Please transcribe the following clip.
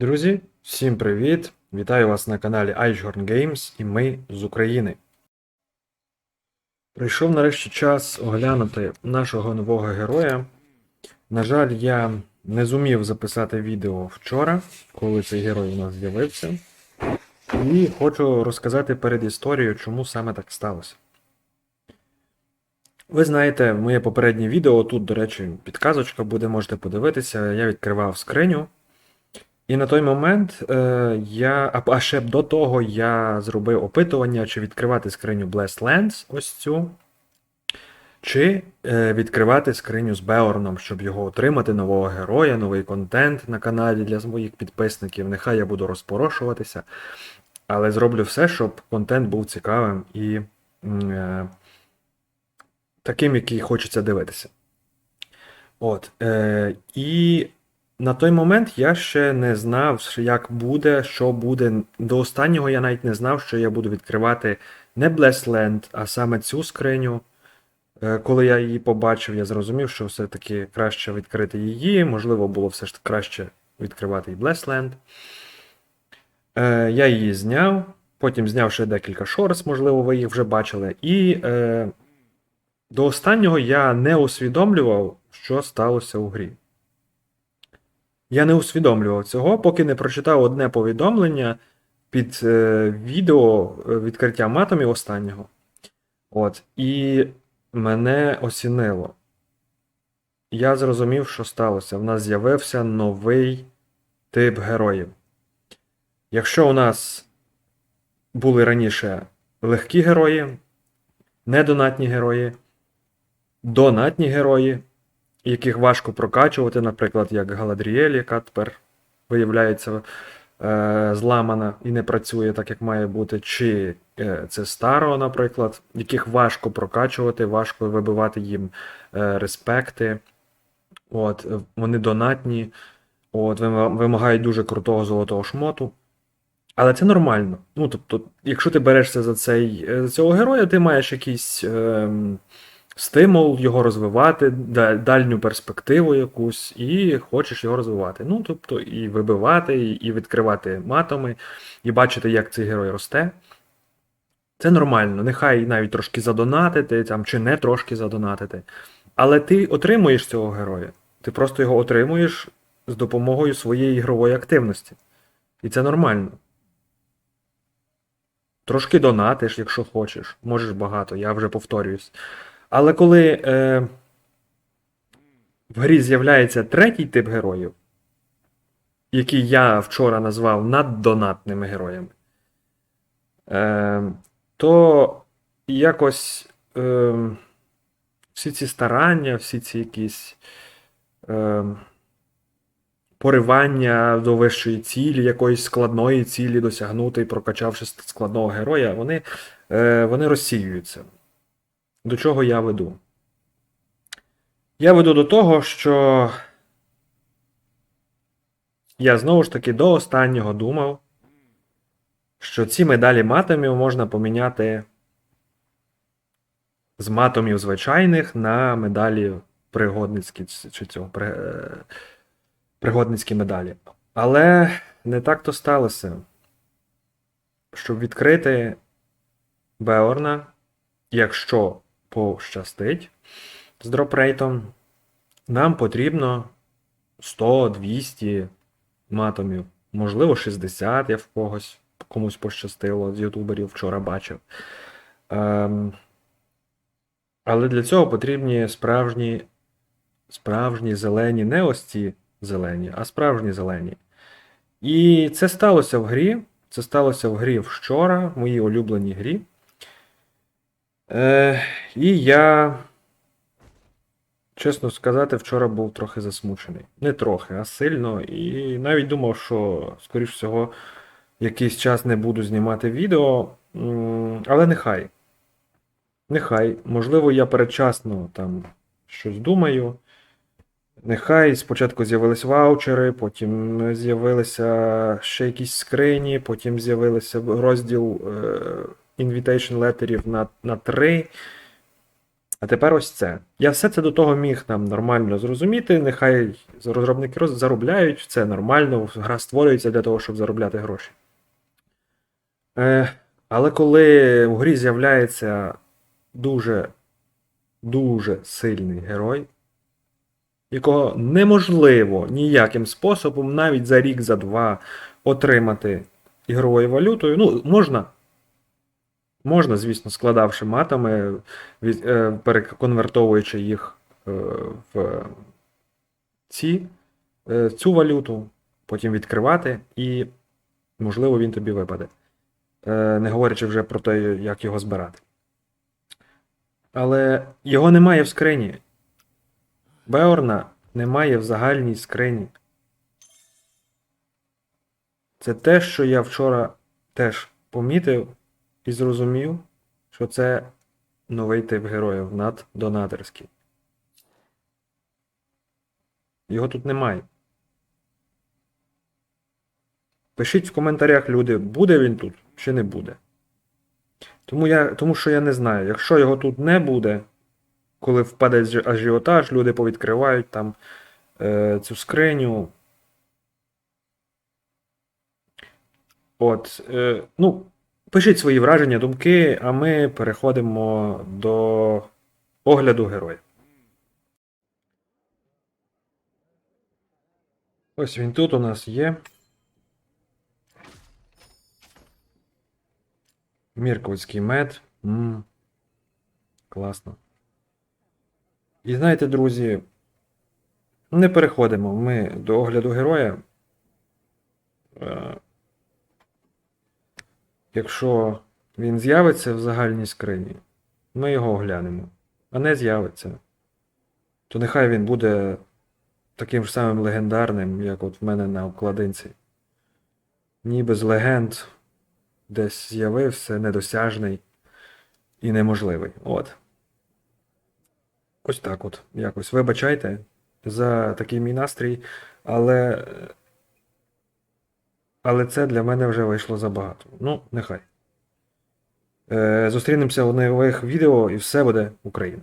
Друзі, всім привіт! Вітаю вас на каналі iGorn Games і ми з України. Прийшов нарешті час оглянути нашого нового героя. На жаль, я не зумів записати відео вчора, коли цей герой у нас з'явився. І хочу розказати перед історією, чому саме так сталося. Ви знаєте, моє попереднє відео, тут, до речі, підказочка буде, можете подивитися. Я відкривав скриню. І на той момент е, я. А, ще до того я зробив опитування, чи відкривати скриню Blessed Lands, ось цю, чи е, відкривати скриню з Беорном, щоб його отримати, нового героя, новий контент на каналі для своїх підписників. Нехай я буду розпорошуватися. Але зроблю все, щоб контент був цікавим і е, таким, який хочеться дивитися. От. Е, і на той момент я ще не знав, як буде, що буде. До останнього я навіть не знав, що я буду відкривати не Blessed Land, а саме цю скриню. Е, Коли я її побачив, я зрозумів, що все-таки краще відкрити її. Можливо, було все ж краще відкривати і Blessed Land. Е, Я її зняв, потім зняв ще декілька шорс, можливо, ви їх вже бачили. І е, до останнього я не усвідомлював, що сталося у грі. Я не усвідомлював цього, поки не прочитав одне повідомлення під е, відео е, відкриття матомів останнього. От. І мене осінило. Я зрозумів, що сталося. В нас з'явився новий тип героїв. Якщо у нас були раніше легкі герої, недонатні герої, донатні герої, яких важко прокачувати, наприклад, як Галадріель, яка тепер виявляється е, зламана і не працює так, як має бути, чи е, це Старо, наприклад, яких важко прокачувати, важко вибивати їм е, респекти. От, е, вони донатні, от, вимагають дуже крутого золотого шмоту. Але це нормально. Ну, тобто, якщо ти берешся за цей, е, за цього героя, ти маєш якийсь ем, стимул його розвивати, дальню перспективу якусь, і хочеш його розвивати. Ну, тобто, і вибивати, і, відкривати матами, і бачити, як цей герой росте. Це нормально. Нехай навіть трошки задонатити, там, чи не трошки задонатити. Але ти отримуєш цього героя. Ти просто його отримуєш з допомогою своєї ігрової активності. І це нормально. Трошки донатиш, якщо хочеш. Можеш багато, я вже повторююсь. Але коли е, в грі з'являється третій тип героїв, який я вчора назвав наддонатними героями, е, то якось е, всі ці старання, всі ці якісь е, поривання до вищої цілі, якоїсь складної цілі досягнути, прокачавши складного героя, вони, е, вони розсіюються. До чого я веду? Я веду до того, що я знову ж таки до останнього думав, що ці медалі матомів можна поміняти з матомів звичайних на медалі пригодницькі чи цього е, пригодницькі медалі. Але не так то сталося. Щоб відкрити Беорна, якщо пощастить з дропрейтом, нам потрібно 100-200 матомів, можливо, 60, я в когось комусь пощастило з ютуберів вчора бачив. Ем, але для цього потрібні справжні, справжні зелені, не ось ці зелені, а справжні зелені. І це сталося в грі. Це сталося в грі вчора, в моїй улюбленій грі. Е, і я, чесно сказати, вчора був трохи засмучений. Не трохи, а сильно. І навіть думав, що, скоріш всього, якийсь час не буду знімати відео. Але нехай. Нехай. Можливо, я передчасно там щось думаю. Нехай спочатку з'явились ваучери, потім з'явилися ще якісь скрині, потім з'явився розділ е, invitation летерів на, на 3. А тепер ось це. Я все це до того міг там нормально зрозуміти. Нехай розробники роз- заробляють, це нормально, гра створюється для того, щоб заробляти гроші. Е, але коли в грі з'являється дуже, дуже сильний герой, якого неможливо ніяким способом, навіть за рік, за два, отримати ігровою валютою, ну, можна. Можна, звісно, складавши матами, е, переконвертовуючи їх е, в ці, е, цю валюту, потім відкривати, і, можливо, він тобі випаде. Не говорячи вже про те, як його збирати. Але його немає в скрині. Беорна немає в загальній скрині. Це те, що я вчора теж помітив і зрозумів, що це новий тип героїв наддонаторський. Його тут немає. Пишіть в коментарях, люди, буде він тут чи не буде. Тому, я, тому що я не знаю, якщо його тут не буде, коли впаде ажіотаж, люди повідкривають там е, цю скриню. От, е, ну, пишіть свої враження, думки, а ми переходимо до огляду героя. Ось він тут у нас є. Мірковський мед. м Класно. І знаєте, друзі, не переходимо ми до огляду героя. Якщо він з'явиться в загальній скрині, ми його оглянемо. А не з'явиться, то нехай він буде таким ж самим легендарним, як от в мене на обкладинці. Ніби з легенд десь з'явився недосяжний і неможливий. От. Ось так от. Якось. Вибачайте за такий мій настрій, але. Але це для мене вже вийшло забагато. Ну, нехай. Е, зустрінемося у нових відео і все буде Україна.